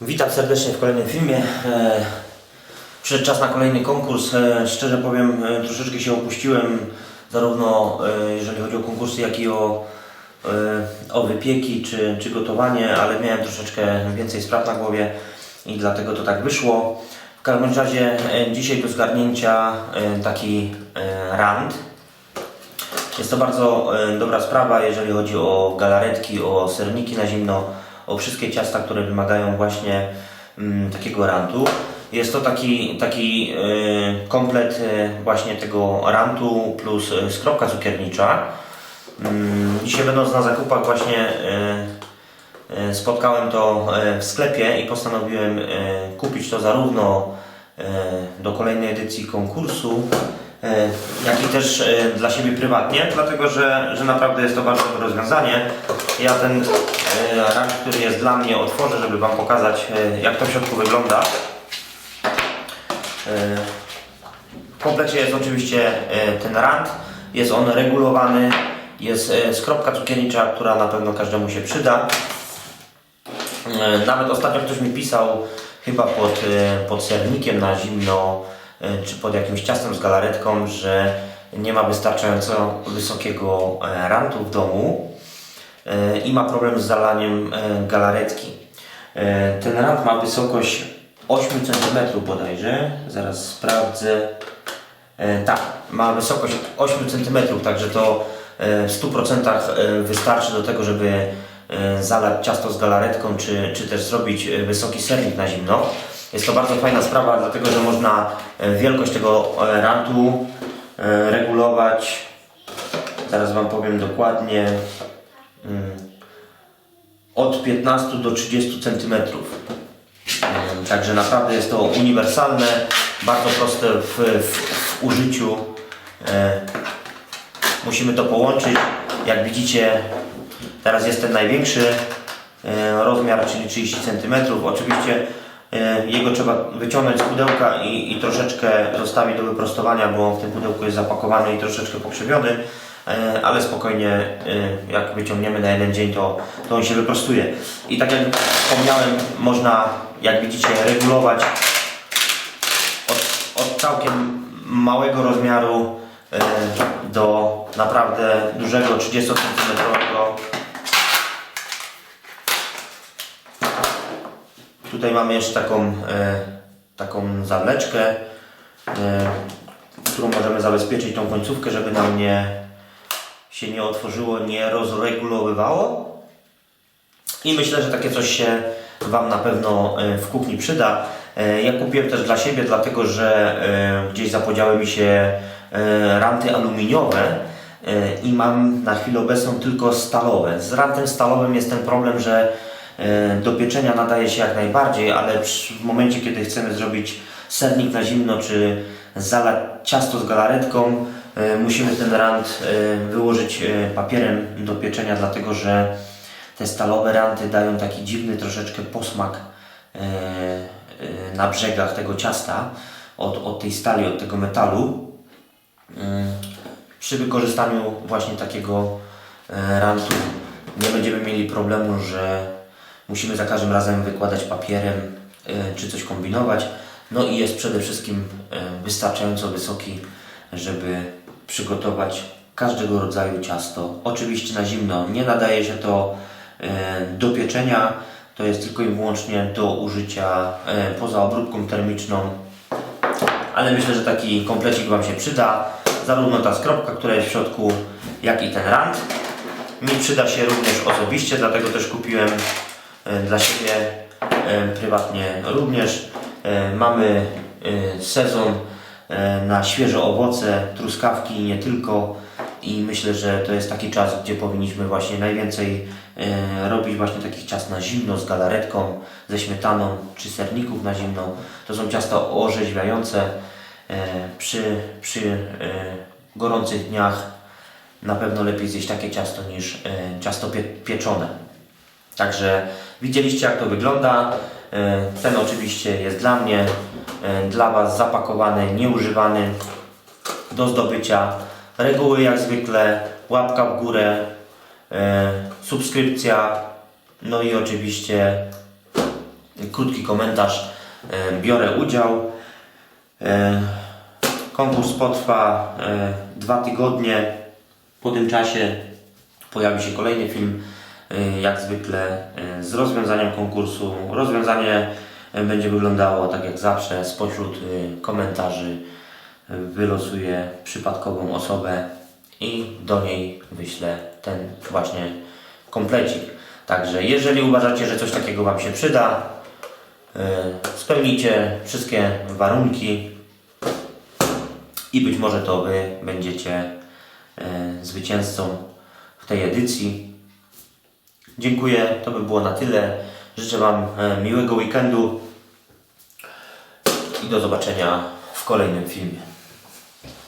Witam serdecznie w kolejnym filmie. E, Przyszedł czas na kolejny konkurs. E, Szczerze powiem, e, troszeczkę się opuściłem, zarówno jeżeli chodzi o konkursy, jak i o, o wypieki czy, czy gotowanie, ale miałem troszeczkę więcej spraw na głowie i dlatego to tak wyszło. W każdym razie dzisiaj do zgarnięcia taki rand. Jest to bardzo dobra sprawa, jeżeli chodzi o galaretki, o serniki na zimno, o wszystkie ciasta, które wymagają właśnie mm, takiego rantu. Jest to taki, taki e, komplet e, właśnie tego rantu plus e, skropka cukiernicza. Mm, Dzisiaj będąc na zakupach właśnie e, e, spotkałem to e, w sklepie i postanowiłem e, kupić to zarówno e, do kolejnej edycji konkursu, jak i też e, dla siebie prywatnie, dlatego że, że naprawdę jest to bardzo dobre rozwiązanie. Ja ten e, ranch, który jest dla mnie, otworzę, żeby Wam pokazać, e, jak to w środku wygląda. E, W komplecie jest oczywiście e, ten rand, jest on regulowany, jest e, skropka cukiernicza, która na pewno każdemu się przyda. E, Nawet ostatnio ktoś mi pisał, chyba pod, e, pod sernikiem na zimno, e, czy pod jakimś ciastem z galaretką, że nie ma wystarczająco wysokiego e, rantu w domu e, i ma problem z zalaniem e, galaretki. E, Ten rant ma wysokość 8 cm bodajże, zaraz sprawdzę. E, Tak, ma wysokość 8 cm, także to e, w 100% e, wystarczy do tego, żeby e, zalać ciasto z galaretką, czy, czy też zrobić e, wysoki sernik na zimno. Jest to bardzo fajna sprawa, dlatego że można e, wielkość tego e, rantu e, regulować. Zaraz Wam powiem dokładnie. Mm, Od 15 do 30 cm. Także naprawdę jest to uniwersalne, bardzo proste w, w, w użyciu. Musimy to połączyć. Jak widzicie, teraz jest ten największy rozmiar, czyli 30 cm. Oczywiście jego trzeba wyciągnąć z pudełka i, i troszeczkę zostawić do wyprostowania, bo w tym pudełku jest zapakowany i troszeczkę pokrzywiony. E, ale spokojnie, e, jak wyciągniemy na jeden dzień, to, to on się wyprostuje. I tak jak wspomniałem, można, jak widzicie, regulować od, od całkiem małego rozmiaru e, do naprawdę dużego 30 cm. Tutaj mamy jeszcze taką, e, taką zawleczkę, e, którą możemy zabezpieczyć tą końcówkę, żeby nam nie się nie otworzyło, nie rozregulowywało. I myślę, że takie coś się Wam na pewno e, w kuchni przyda. Ja kupiłem też dla siebie, dlatego że gdzieś zapodziały mi się ranty aluminiowe i mam na chwilę obecną tylko stalowe. Z rantem stalowym jest ten problem, że do pieczenia nadaje się jak najbardziej, ale w momencie, kiedy chcemy zrobić sernik na zimno, czy zalać ciasto z galaretką, e, musimy ten rant e, wyłożyć e, papierem do pieczenia, dlatego że te stalowe ranty dają taki dziwny troszeczkę posmak e, e, na brzegach tego ciasta od, od tej stali, od tego metalu. Przy wykorzystaniu właśnie takiego e, rantu nie będziemy mieli problemu, że musimy za każdym razem wykładać papierem e, czy coś kombinować. No i jest przede wszystkim e, wystarczająco wysoki, żeby przygotować każdego rodzaju ciasto. Oczywiście na zimno nie nadaje się to e, do pieczenia, to jest tylko i wyłącznie do użycia poza obróbką termiczną ale myślę, że taki komplecik Wam się przyda. Zarówno ta skropka, która jest w środku, jak i ten rand. Mi przyda się również osobiście, dlatego też kupiłem dla siebie e, prywatnie również. E, Mamy e, sezon e, na świeże owoce, truskawki i nie tylko. I myślę, że to jest taki czas, gdzie powinniśmy właśnie najwięcej e, robić właśnie takich ciast na zimno z galaretką, ze śmietaną czy serników na zimno. To są ciasta orzeźwiające. E, przy przy e, gorących dniach na pewno lepiej zjeść takie ciasto niż e, ciasto pie, pieczone. Także widzieliście jak to wygląda. E, Ten oczywiście jest dla mnie, e, dla Was zapakowany, nieużywany do zdobycia. Reguły jak zwykle, łapka w górę, e, subskrypcja, no i oczywiście krótki komentarz. Biorę udział. Konkurs potrwa dwa tygodnie. Po tym czasie pojawi się kolejny film, jak zwykle, e, z rozwiązaniem konkursu. Rozwiązanie e, będzie wyglądało tak jak zawsze, spośród komentarzy wylosuję przypadkową osobę i do niej wyślę ten właśnie komplecik. Także jeżeli uważacie, że coś takiego Wam się przyda, spełnijcie wszystkie warunki i być może to Wy będziecie zwycięzcą w tej edycji. Dziękuję, to by było na tyle. Życzę Wam e, miłego weekendu i do zobaczenia w kolejnym filmie.